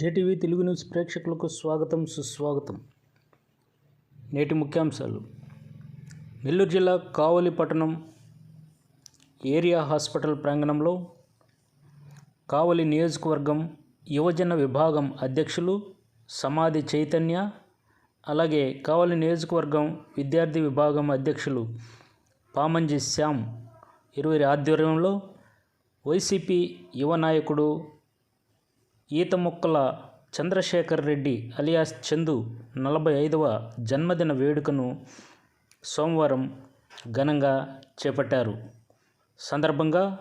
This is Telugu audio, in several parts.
జేటీవీ తెలుగు న్యూస్ ప్రేక్షకులకు స్వాగతం సుస్వాగతం. నేటి ముఖ్యాంశాలు. నెల్లూరు జిల్లా కావలి పట్టణం ఏరియా హాస్పిటల్ ప్రాంగణంలో కావలి నియోజకవర్గం యువజన విభాగం అధ్యక్షులు సమాధి చైతన్య అలాగే కావలి నియోజకవర్గం విద్యార్థి విభాగం అధ్యక్షులు పామంజి శ్యామ్. ఇరువురి ఆధ్వర్యంలో వైసీపీ యువ నాయకుడు ఈత మొక్కల చంద్రశేఖర్ రెడ్డి అలియాస్ చందు నలభై ఐదవ జన్మదిన వేడుకను సోమవారం ఘనంగా చేపట్టారు. సందర్భంగా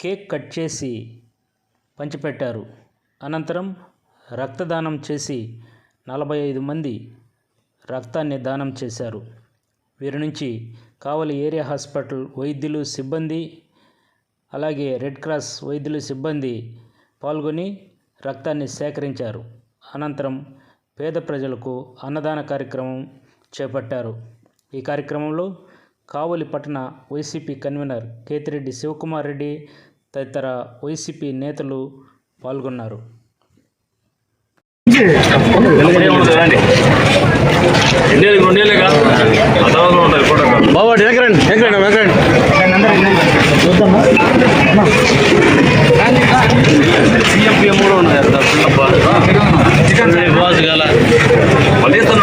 కేక్ కట్ చేసి పంచిపెట్టారు. అనంతరం రక్తదానం చేసి నలభై ఐదు మంది రక్తాన్ని దానం చేశారు. వీరి నుంచి కావలి ఏరియా హాస్పిటల్ వైద్యులు సిబ్బంది అలాగే రెడ్ క్రాస్ వైద్యులు సిబ్బంది పాల్గొని రక్తాన్ని సేకరించారు. అనంతరం పేద ప్రజలకు అన్నదాన కార్యక్రమం చేపట్టారు. ఈ కార్యక్రమంలో కావలి పట్టణ వైసీపీ కన్వీనర్ కేతిరెడ్డి శివకుమార్ రెడ్డి తదితర వైసీపీ నేతలు పాల్గొన్నారు. ఆ ఎక్కడండి సీఎంపీఎం కూడా చికెన్ బాస్ గల. మళ్ళీ ఇస్తాను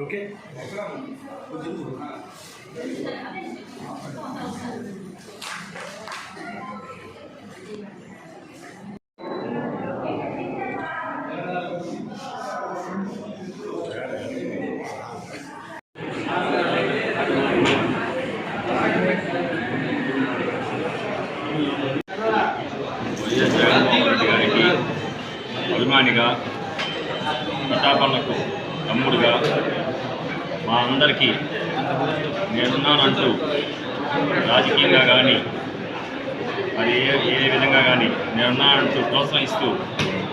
ఓకే? అభిమానిగా ప్రతాపన్నకు తమ్ముడుగా మా అందరికీ నేనున్నానంటూ రాజకీయంగా కానీ మరి ఏ ఏ విధంగా కానీ నేనున్నానంటూ ప్రోత్సహిస్తూ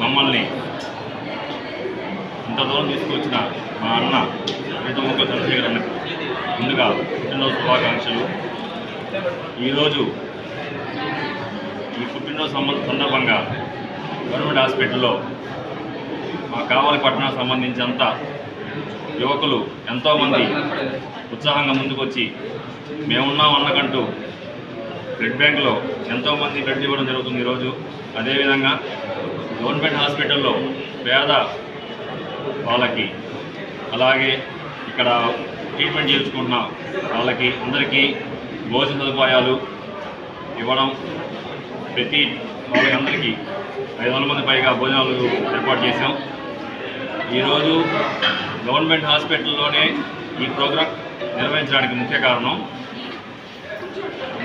మమ్మల్ని ఇంత దూరం తీసుకొచ్చిన మా అన్న రీతముఖ చంద్రశేఖర్ అన్నకు ముందుగా పుట్టినరోజు శుభాకాంక్షలు. ఈరోజు ఈ పుట్టినరోజు సంబంధ సందర్భంగా గవర్నమెంట్ హాస్పిటల్లో మా కావాలి పట్టణానికి సంబంధించినంత యువకులు ఎంతోమంది ఉత్సాహంగా ముందుకొచ్చి మేమున్నాం అన్నకంటూ బ్లడ్ బ్యాంకులో ఎంతోమంది బ్లడ్ ఇవ్వడం జరుగుతుంది ఈరోజు. అదేవిధంగా గవర్నమెంట్ హాస్పిటల్లో పేద వాళ్ళకి అలాగే ఇక్కడ ట్రీట్మెంట్ చేయించుకుంటున్న వాళ్ళకి అందరికీ భోజన సదుపాయాలు ఇవ్వడం ప్రతి వాళ్ళకి అందరికీ ఐదు వందల మంది పైగా భోజనాలు ఏర్పాటు చేశాం. ఈరోజు గవర్నమెంట్ హాస్పిటల్లోనే ఈ ప్రోగ్రాం నిర్వహించడానికి ముఖ్య కారణం.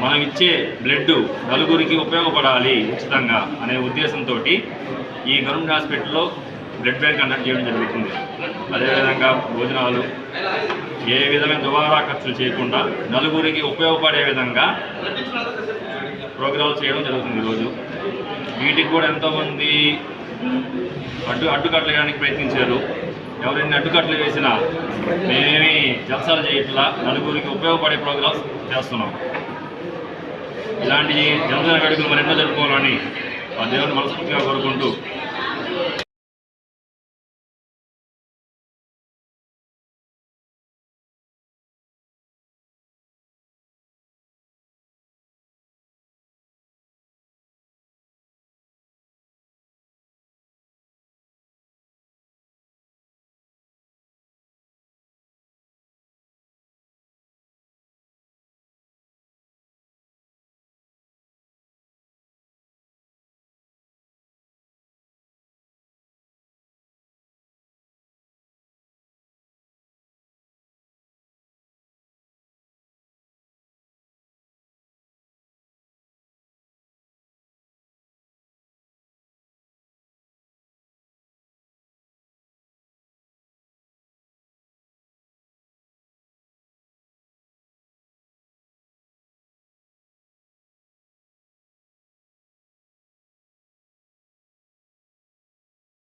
మనం ఇచ్చే బ్లడ్ నలుగురికి ఉపయోగపడాలి ఉచితంగా అనే ఉద్దేశంతో ఈ గవర్నమెంట్ హాస్పిటల్లో బ్లడ్ బ్యాంక్ కండక్ట్ చేయడం జరుగుతుంది. అదేవిధంగా భోజనాలు ఏ విధమైన దుబారా ఖర్చులు చేయకుండా నలుగురికి ఉపయోగపడే విధంగా ప్రోగ్రామ్స్ చేయడం జరుగుతుంది ఈరోజు. వీటికి కూడా ఎంతోమంది అడ్డు అడ్డుకట్టలేయడానికి ప్రయత్నించారు. ఎవరైనా అడ్డుకట్టలు వేసినా మేమేమి జలసాలు చేయట్లా నలుగురికి ఉపయోగపడే ప్రోగ్రామ్స్ చేస్తున్నాం. ఇలాంటి జనసేన వేడుకలు మరెన్నో జరుపుకోవాలని ఆ దేవుని మనస్ఫూర్తిగా కోరుకుంటూ